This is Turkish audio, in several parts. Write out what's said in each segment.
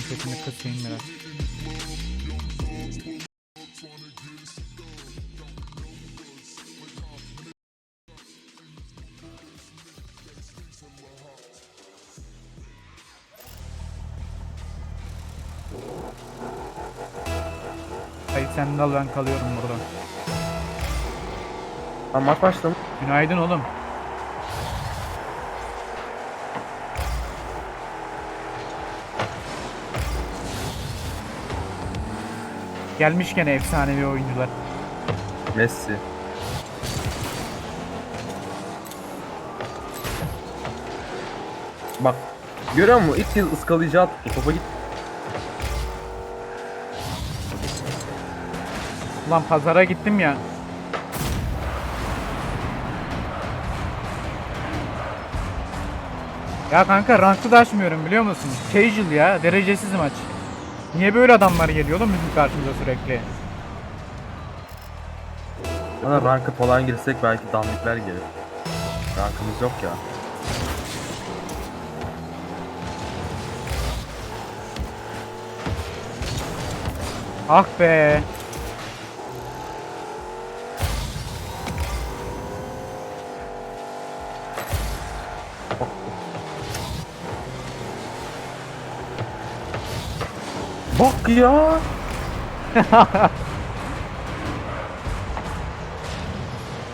sesini kısayım biraz. Hayır sen dal ben kalıyorum burada. Lan maç başladı. Günaydın oğlum. Gelmiş gene efsanevi oyuncular. Messi. Bak görüyor musun? İlk kez ıskalayacağı tuttu. Topa git. Ulan pazara gittim ya. Ya kanka ranklı da açmıyorum biliyor musun? Casual ya derecesiz maç. Niye böyle adamlar geliyor oğlum bizim karşımıza sürekli? Bana rankı falan girsek belki dandikler gelir. Rankımız yok ya. Ah be. Bak ya.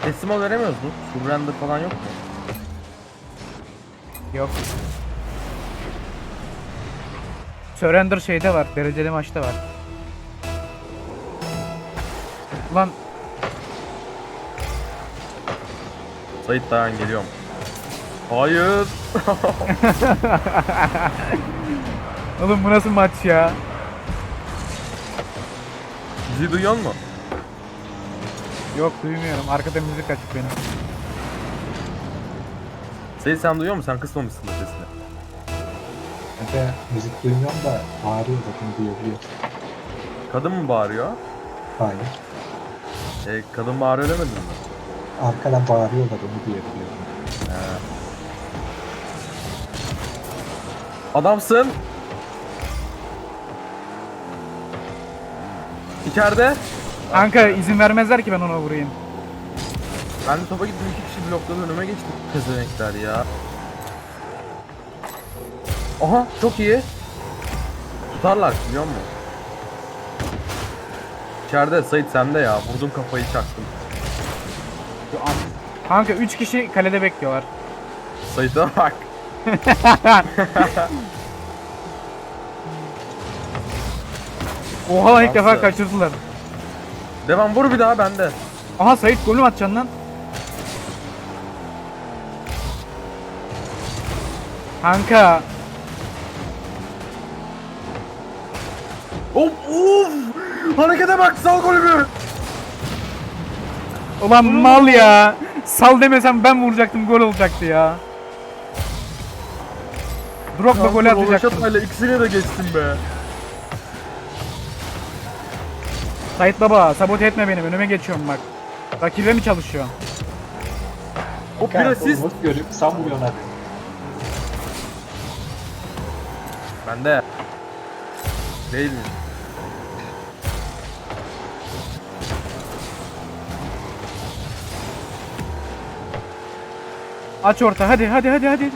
Teslim veremiyoruz mu? Surrender falan yok mu? Yok. Surrender şeyde var, dereceli maçta var. Ulan Sait dayan geliyorum. Hayır. oğlum bu nasıl maç ya? Bizi duyuyor mu? Yok duymuyorum. Arkada müzik açık benim. Sait sen duyuyor musun? Sen kısmamışsın da sesini. Kanka müzik duymuyorum da bağırıyor bakın duyabiliyor. Kadın mı bağırıyor? Hayır. E, kadın bağırıyor demedin mi? Arkadan bağırıyorlar onu duyabiliyorum. Adamsın. İçeride. Kanka izin vermezler ki ben ona vurayım. Ben de topa gittim iki kişi blokladı önüme geçti. Pezevenkler ya. Aha çok iyi. Tutarlar biliyor musun? İçeride Sait sende ya. Vurdum kafayı çaktım. Kanka 3 kişi kalede bekliyorlar. Sait'e bak. Oha ilk defa kaçırdılar. Devam vur bir daha bende. Aha Sait golü mü atacaksın lan? Kanka Of of. Harekete bak sal golümü. ulan mal ya. Sal demesem ben vuracaktım gol olacaktı ya. Drogba golü atacaktım. Rovaşatayla ikisine de geçtim be. Sait baba sabote etme beni önüme geçiyorum bak. Rakibe mi çalışıyor? Hop bir asist. umut görüp sen vuruyorsun hadi. Bende. Değil mi? Aç orta hadi hadi hadi hadi.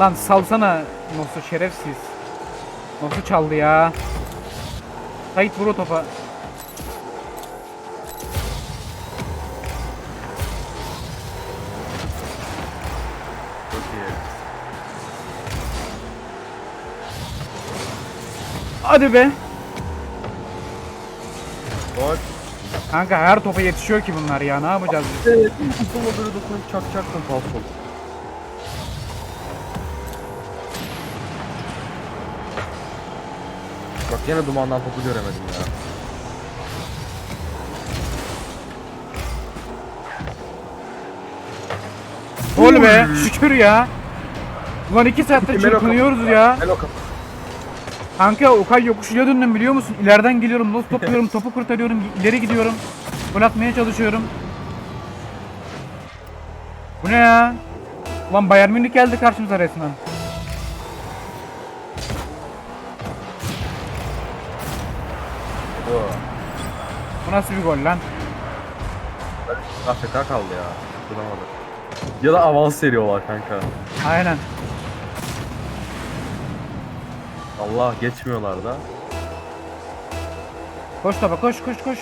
Lan salsana Nosu şerefsiz. Nosu çaldı ya. Sait vur o topa. Hadi be. Gol. Kanka her topa yetişiyor ki bunlar ya ne yapacağız biz? Evet. Kupama böyle dokunup çakacaktım falso. Bak yine dumandan topu göremedim ya. Gol be şükür ya. Ulan iki saattir Melo çırpınıyoruz ya. Melo kapı. Kanka Okay yokuşuyla döndüm biliyor musun? İleriden geliyorum, not topluyorum, topu kurtarıyorum, ileri gidiyorum. Gol atmaya çalışıyorum. Bu ne ya? Ulan Bayern Münih geldi karşımıza resmen. Bu nasıl bir gol lan? AFK kaldı ya. Duramadı. Ya da avans veriyorlar kanka. Aynen. Allah geçmiyorlar da. Koş topa koş koş koş.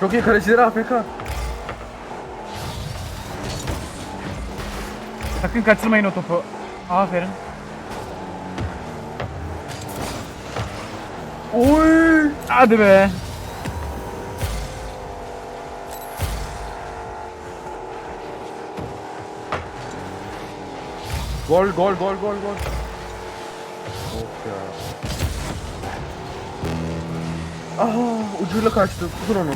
Çok iyi kalecileri AFK. Sakın kaçırmayın o topu. Aferin. Oy! Hadi be. Gol gol gol gol gol. Of ya. Aha ucuyla kaçtı. Tutun onu.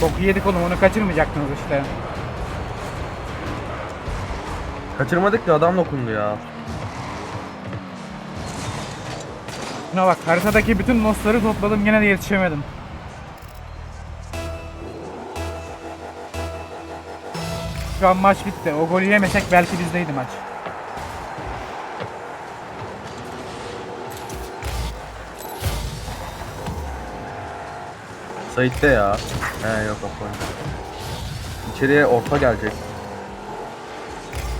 Çok yedik oğlum onu kaçırmayacaktınız işte. Kaçırmadık da adam dokundu ya. Şuna bak haritadaki bütün nosları topladım gene de yetişemedim. Şu an maç bitti. O golü yemesek belki bizdeydi maç. Sait'te ya. He yok Afon. İçeriye orta gelecek.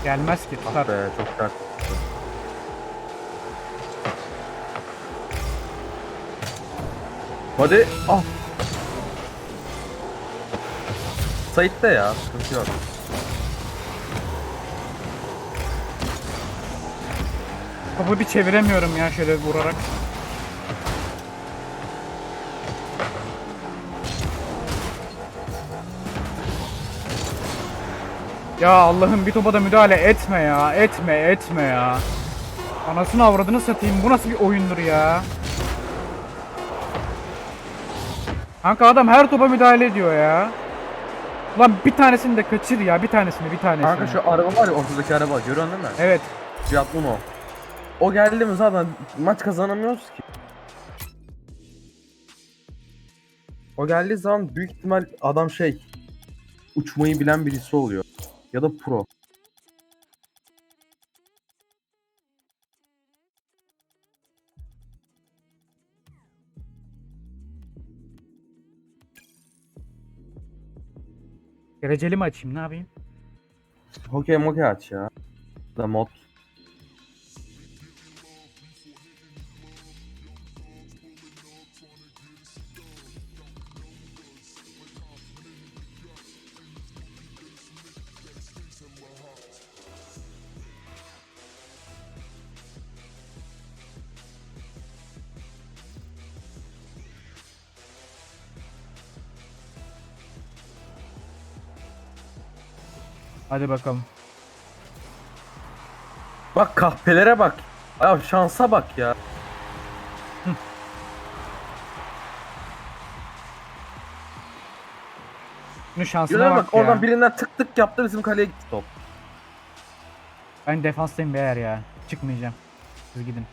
Gelmez ki Ah tutar. be çok sert. Hadi. Ah. Sait'te ya. Sıkıntı yok. Topu bir çeviremiyorum ya şöyle vurarak. Ya Allah'ım bir topa da müdahale etme ya. Etme etme ya. Anasını avradını satayım. Bu nasıl bir oyundur ya? Kanka adam her topa müdahale ediyor ya. Ulan bir tanesini de kaçır ya. Bir tanesini bir tanesini. Kanka şu araba var ya ortadaki araba görüyorsun değil mi? Evet. Fiat Uno. O geldi mi zaten maç kazanamıyoruz ki. O geldiği zaman büyük ihtimal adam şey uçmayı bilen birisi oluyor. Ya da pro. Dereceli mi açayım ne yapayım? Hokey mokey aç ya. Da mod. Hadi bakalım. Bak kahpelere bak. Ya şansa bak ya. Şunun şansına Yürüne bak, bak ya. oradan birinden tık tık yaptı bizim kaleye gitti top. Ben defanstayım beyler ya. Çıkmayacağım. Siz gidin.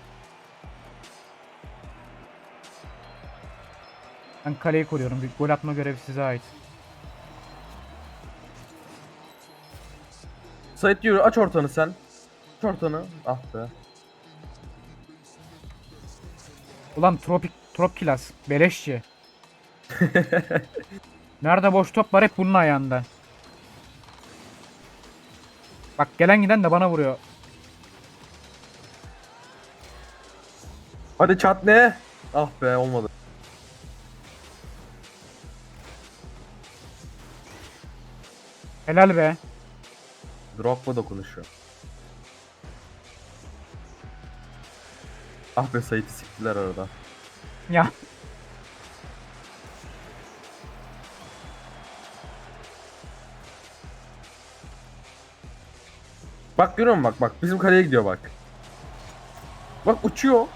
Ben kaleyi koruyorum. Bir gol atma görevi size ait. Sait yürü aç ortanı sen. Aç ortanı. Ah be. Ulan tropik trop kilas. Beleşçi. Nerede boş top var hep bunun ayağında. Bak gelen giden de bana vuruyor. Hadi çat ne? Ah be olmadı. Helal be. Drogba dokunuşu. Ah be Sait'i siktiler arada. Ya. Bak görüyor musun bak bak bizim kaleye gidiyor bak. Bak uçuyor.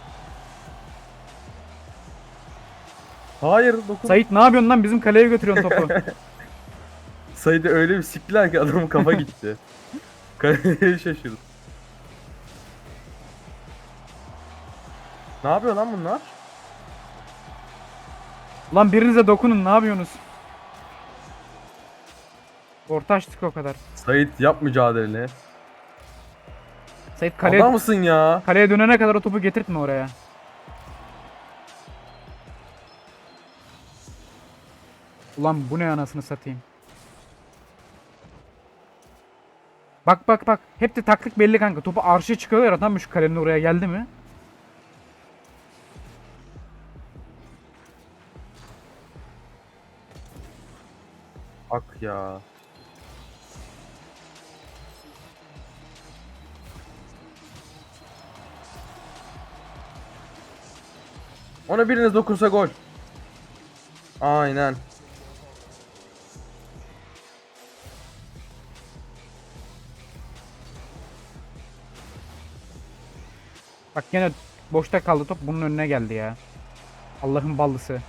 Hayır dokun. Sait ne yapıyorsun lan? Bizim kaleye götürüyorsun topu. Sait'i öyle bir siktiler ki adamın kafa gitti. Kaleye şaşırdı. Ne yapıyor lan bunlar? Lan birinize dokunun ne yapıyorsunuz? Orta açtık o kadar. Sait yap mücadeleni. Sait kaleye, Adam mısın ya? kaleye dönene kadar o topu getirtme oraya. Ulan bu ne anasını satayım. Bak bak bak. Hep de taktik belli kanka. Topu arşa çıkıyorlar adam şu kalenin oraya geldi mi? Bak ya. Ona biriniz dokunsa gol. Aynen. Bak gene boşta kaldı top bunun önüne geldi ya. Allah'ın ballısı.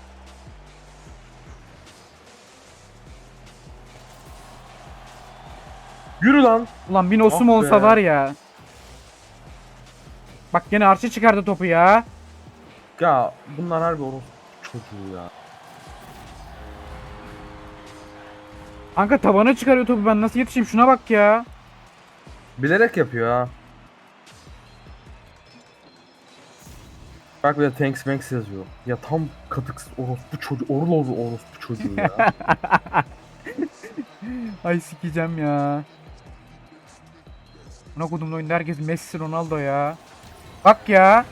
Yürü lan. Ulan bir nosum Ah olsa be. var ya. Bak gene arşa çıkardı topu ya. Ya bunlar harbi orospu çocuğu ya. Kanka tabana çıkarıyor topu ben nasıl yetişeyim şuna bak ya. Bilerek yapıyor ha. Bak bir de thanks thanks yazıyor. Ya tam katıksız orospu çocuğu. Orlov orospu çocuğu ya. Ay sikeceğim ya. Buna kodumda oyunda herkes Messi Ronaldo ya. Bak ya.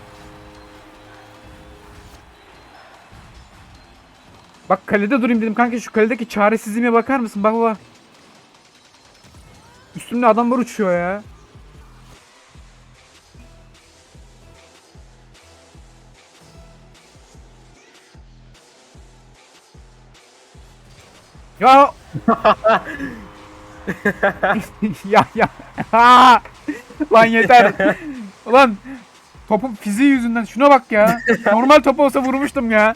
Bak kalede durayım dedim kanka şu kaledeki çaresizliğime bakar mısın? Bak bak. Üstümde adamlar uçuyor ya. Ya ya ya. Ha! Lan yeter. Ulan topun fiziği yüzünden şuna bak ya. Normal top olsa vurmuştum ya.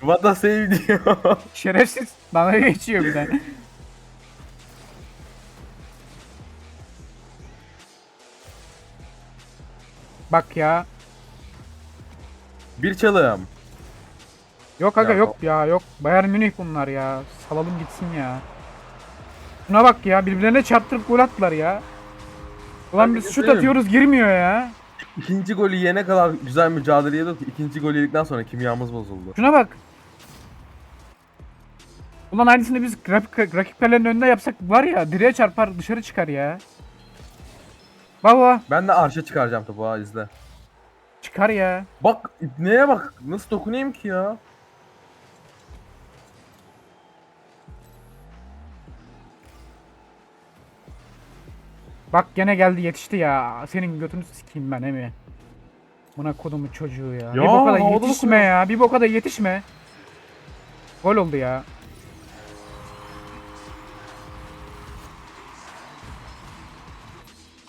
What a save diyor. Şerefsiz. Bana geçiyor bir de. Bak ya. Bir çalım. Yok aga Ya, yok ya yok. Bayern Münih bunlar ya. Salalım gitsin ya. Şuna bak ya birbirlerine çarptırıp gol attılar ya. Ulan biz şut götürüyorum. atıyoruz girmiyor ya. İkinci golü yene kadar güzel mücadele yedik. İkinci golü yedikten sonra kimyamız bozuldu. Şuna bak. Ulan aynısını biz rakip, rakip kalenin önünde yapsak var ya direğe çarpar dışarı çıkar ya. Baba Ben de arşa çıkaracağım topu ha izle. çıkar ya. Bak neye bak. Nasıl dokunayım ki ya? Bak gene geldi yetişti ya. Senin götünü sikeyim ben emi. Buna kodumu çocuğu ya. bir Ya, boka da yetişme ya. Bir boka da yetişme. Gol oldu ya.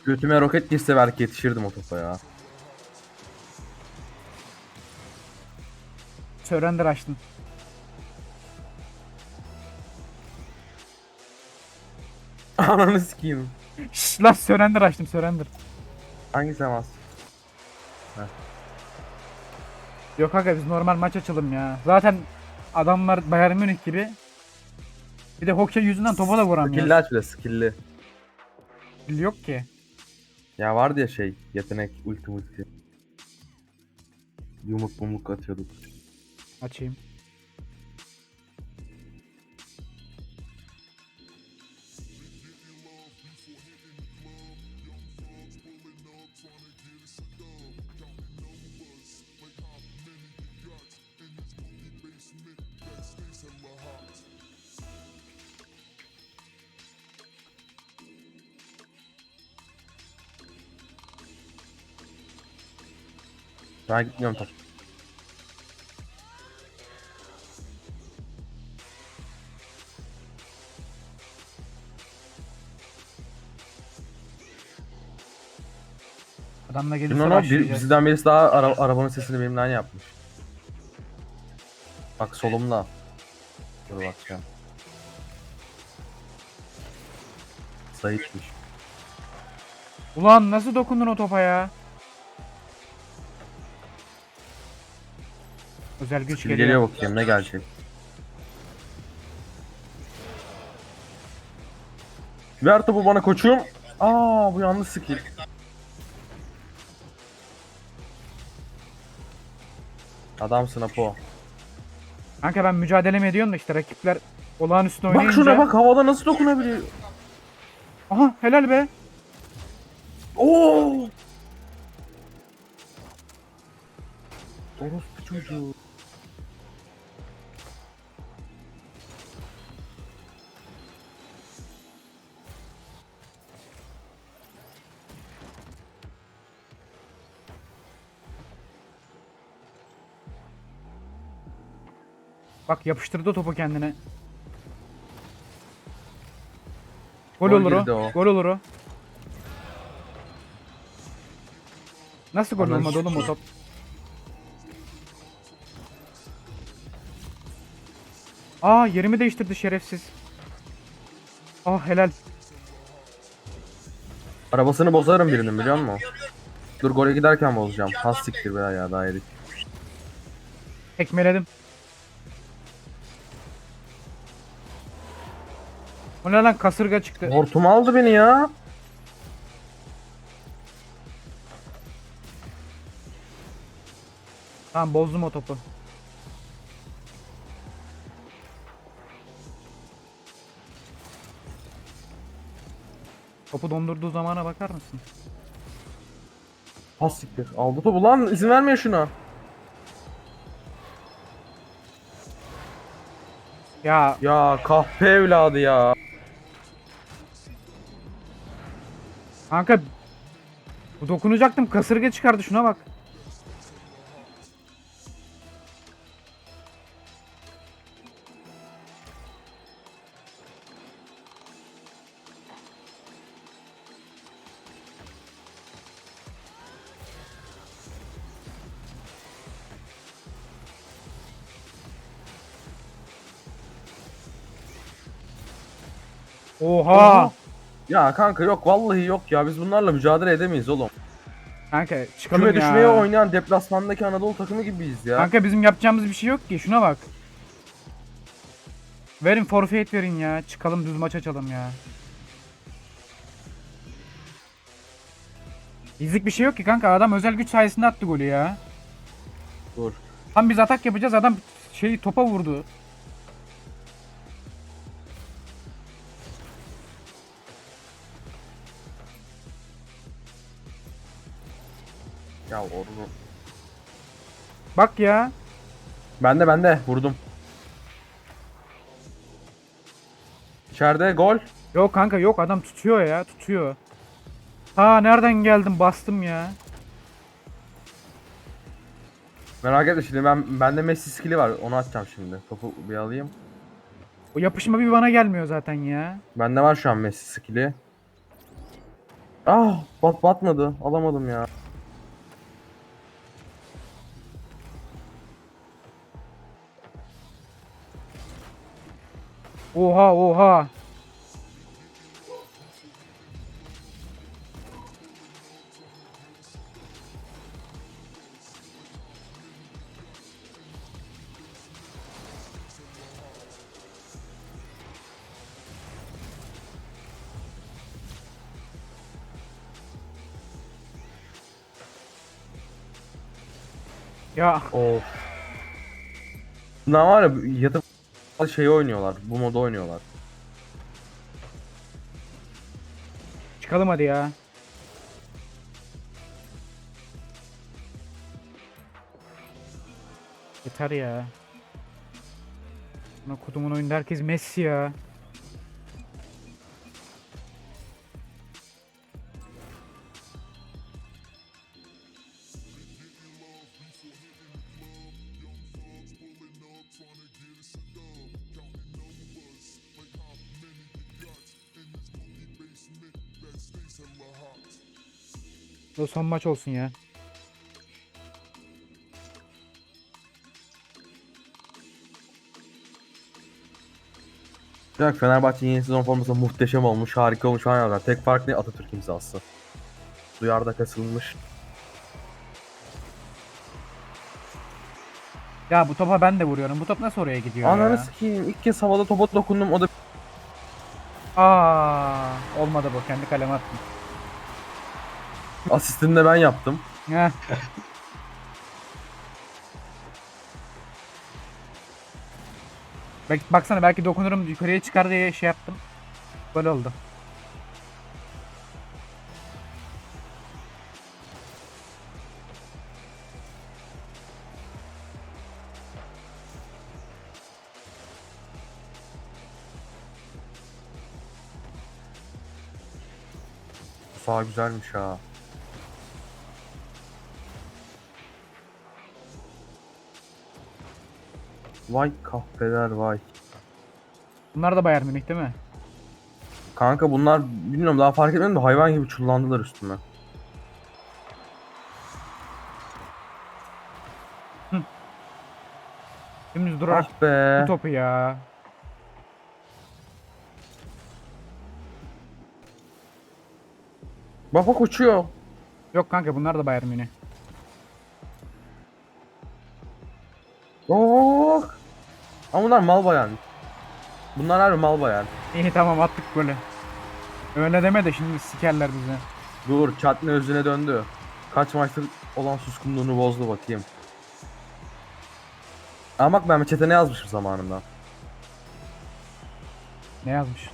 Götüme roket girse belki yetişirdim o topa ya. Surrender açtın. Ananı sikeyim. Şşş lan surrender açtım surrender. Hangi temas? Yok aga biz normal maç açalım ya. Zaten adamlar Bayern Münih gibi. Bir de hokey yüzünden topa da vuramıyor. Skill'li aç bile skill'li. Skill yok ki. Ya vardı ya şey yetenek ulti ulti. Yumruk mumluk atıyorduk. Açayım. Ben gitmiyorum top. Adamla gelirse Bilmem bir, bizden birisi daha ara- arabanın sesini benimle yapmış. Bak solumda. Dur bakacağım. Sayitmiş. Ulan nasıl dokundun o topa ya? Özel güç geliyor. geliyor bakayım ne gelecek. Ver topu bana koçum. Aa bu yanlış skill. Adamsın Apo. Kanka ben mücadele mi ediyorum da işte rakipler olağanüstü oynayınca. Bak şuna bak havada nasıl dokunabiliyor. Aha helal be. Oo! Orospu çocuğu. Bak yapıştırdı topu kendine. Gol, Gol olur o. girdi o. Gol olur o. Nasıl gol Ananı olmadı oğlum o top? Aa yerimi değiştirdi şerefsiz. Ah helal. Arabasını bozarım birinin biliyor musun? Dur gole giderken bozacağım. Has siktir be ya daha yedik. Tekmeledim. O ne lan kasırga çıktı. Hortum aldı beni ya. Tamam bozdum o topu. Topu dondurduğu zamana bakar mısın? Has siktir. Aldı topu lan izin vermeyin şuna. Ya Ya kahpe evladı ya. Kanka dokunacaktım kasırga çıkardı şuna bak. Ya kanka yok vallahi yok ya biz bunlarla mücadele edemeyiz oğlum. Kanka çıkalım Küme ya. düşmeye oynayan deplasmandaki Anadolu takımı gibiyiz ya. Kanka bizim yapacağımız bir şey yok ki. Şuna bak. Verin forfeit verin ya. Çıkalım düz maç açalım ya. Bizlik bir şey yok ki kanka. Adam özel güç sayesinde attı golü ya. Dur. Tam biz atak yapacağız. Adam şey topa vurdu. Ya oğlum. Bak ya. Bende bende vurdum. İçeride gol. Yok kanka yok. Adam tutuyor ya. Tutuyor. Ha nereden geldim? Bastım ya. Merak etme şimdi ben bende Messi skill'i var onu atacağım şimdi. Topu bir alayım. O yapışma bir bana gelmiyor zaten ya. Bende var şu an Messi skill'i. Ah bat batmadı. Alamadım ya. Oha oha. Ya Of. Bunlar var ya yatıp şeyi oynuyorlar. Bu modu oynuyorlar. çıkalım hadi ya. Yeter ya. Buna kutumun oyunda herkes Messi ya. Bu son maç olsun ya. Ya Fenerbahçe yeni sezon forması muhteşem olmuş, harika olmuş falan yazar. Tek fark ne Atatürk imzası. Duyarda kasılmış. Ya bu topa ben de vuruyorum. Bu top nasıl oraya gidiyor Ananı ya? sikeyim. İlk kez havada topa dokundum. O da Aa, olmadı bu. Kendi kaleme attım. Asistini de ben yaptım. Heh. Bak, baksana belki dokunurum yukarıya çıkar diye şey yaptım. Böyle oldu. Bu sağ güzelmiş ha. Vay kahpeler vay. Bunlar da Bayern Münih değil mi? Kanka bunlar bilmiyorum daha fark etmedim de hayvan gibi çullandılar üstüme. Dümdüz durarak Ah be. bu topu ya. Bak bak uçuyor. Yok kanka bunlar da Bayern Münih. Ama bunlar mal bayan. Bunlar harbi mal bayan. İyi tamam attık golü. Öyle deme de şimdi sikerler bizi. Dur Çatni özüne döndü. Kaç maçtır olan suskunluğunu bozdu bakayım. Ama bak ben çete ne yazmışım zamanında. Ne yazmış?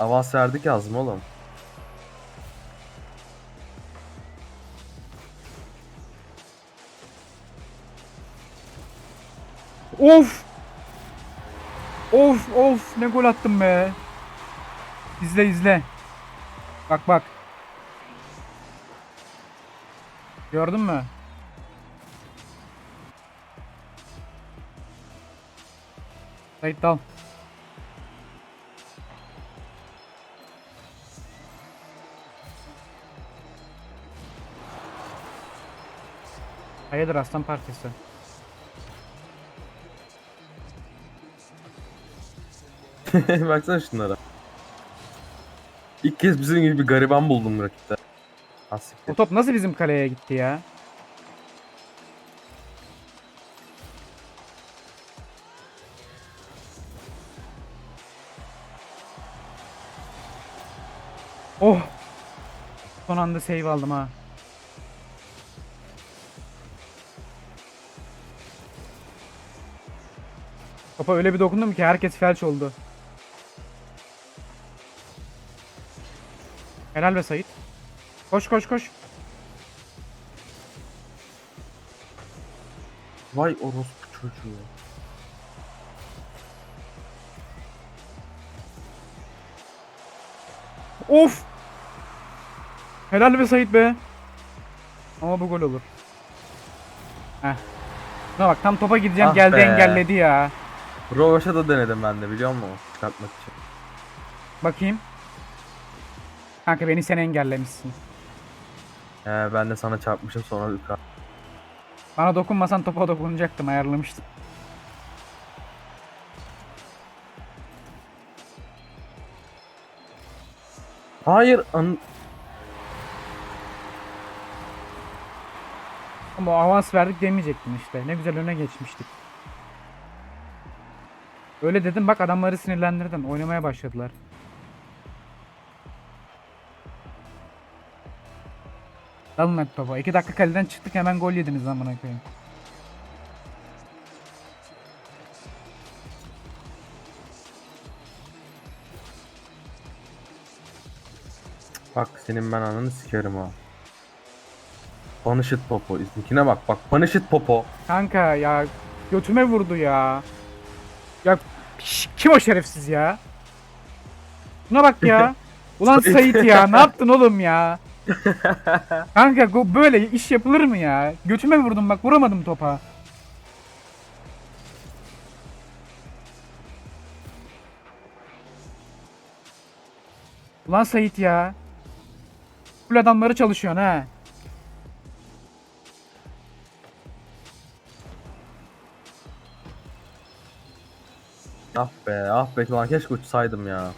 Avans verdik yazdım oğlum. Of! Of of ne gol attım be. İzle izle. Bak bak. Gördün mü? Sait dal. Hayırdır aslan parçası. Baksana şunlara. İlk kez bizim gibi bir gariban buldum rakipte. O Asiktir. top nasıl bizim kaleye gitti ya? Oh! Son anda save aldım ha. Topa öyle bir dokundum ki herkes felç oldu. Helal be Sait. Koş koş koş. Vay orospu çocuğu. Of! Helal be Sait be. Ama bu gol olur. Heh. Şuna bak tam topa gideceğim Ah geldi be. engelledi ya. Rovaş'a da denedim ben de biliyor musun? Çıkartmak için. Bakayım. Kanka beni sen engellemişsin. He ben de sana çarpmışım sonra yukarı. Bana dokunmasan topa dokunacaktım ayarlamıştım. Hayır an Ama avans verdik demeyecektin işte. Ne güzel öne geçmiştik. Öyle dedim bak adamları sinirlendirdin. Oynamaya başladılar. Dalın hadi topa. 2 dakika kaleden çıktık hemen gol yediniz amına koyayım. Bak senin ben ananı sikerim ha. Punishit Popo. İznikine bak bak. Punishit Popo. Kanka ya götüme vurdu ya. Ya şş, kim o şerefsiz ya? Buna bak ya. Ulan. Sait ya ne yaptın oğlum ya? Kanka go- böyle iş yapılır mı ya? Götüme vurdum bak vuramadım topa. Ulan Sait ya. Full adamları çalışıyorsun ha. Ah be ah be lan keşke uçsaydım ya.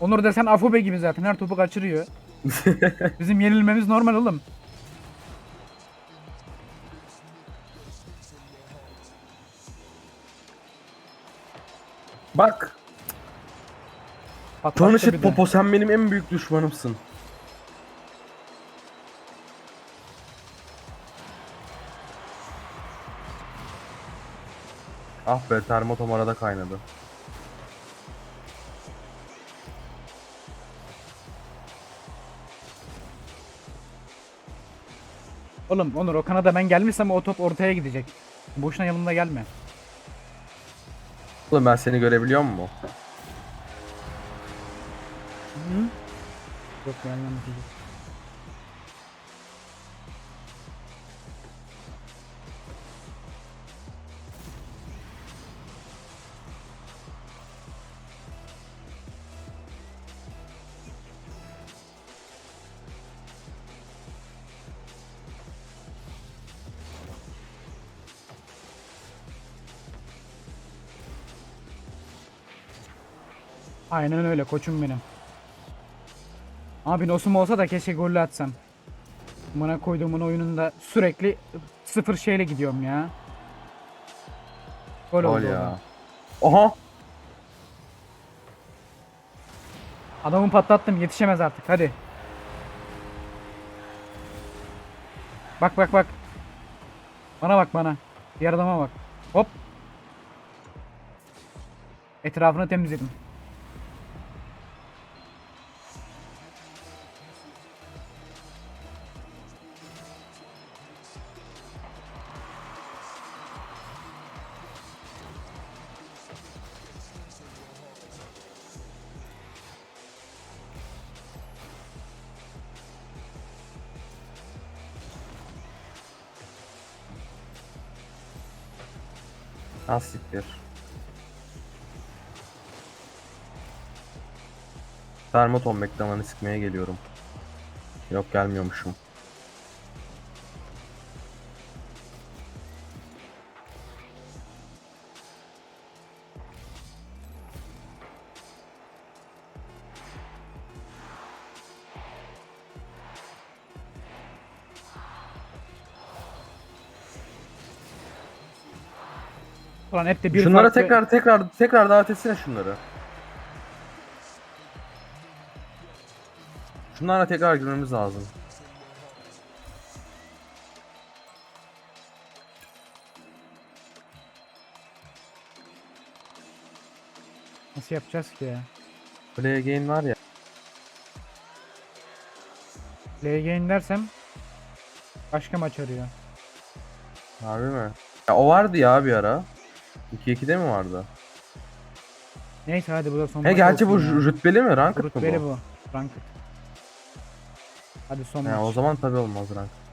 Onur desen Afobe gibi zaten her topu kaçırıyor. Bizim yenilmemiz normal oğlum. Bak. Patlattı bir Tanışit de. Popo sen benim en büyük düşmanımsın. Ah be termotom arada kaynadı. Oğlum Onur o kanada ben gelmişsem o top ortaya gidecek. Boşuna yanımda gelme. Oğlum ben seni görebiliyor mu? Yok gelmem diyecek. Aynen öyle koçum benim. Abi Nosum olsa da keşke gollü atsam. Bana koyduğumun oyununda sürekli sıfır şeyle gidiyorum ya. Gol oldu ya. Aha. Adamı patlattım yetişemez artık hadi. Bak bak bak. Bana bak bana. Diğer adama bak. Hop. Etrafını temizledim. Termotom beklemanı sikmeye geliyorum. Yok gelmiyormuşum. Ulan hep de bir şunlara farklı- tekrar tekrar tekrar davet etsene şunları. Şunlara tekrar girmemiz lazım. Nasıl yapacağız ki ya? Play again var ya. LG'in dersem başka maç arıyor. Harbi mi? Ya o vardı ya bir ara. 2-2'de mi vardı? Neyse hadi bu da son He maç gerçi bu olsun ya. rü- rütbeli mi? Ranked mı Rütbeli bu? bu. Ranked. Hadi son maç. o zaman tabi olmaz ranked.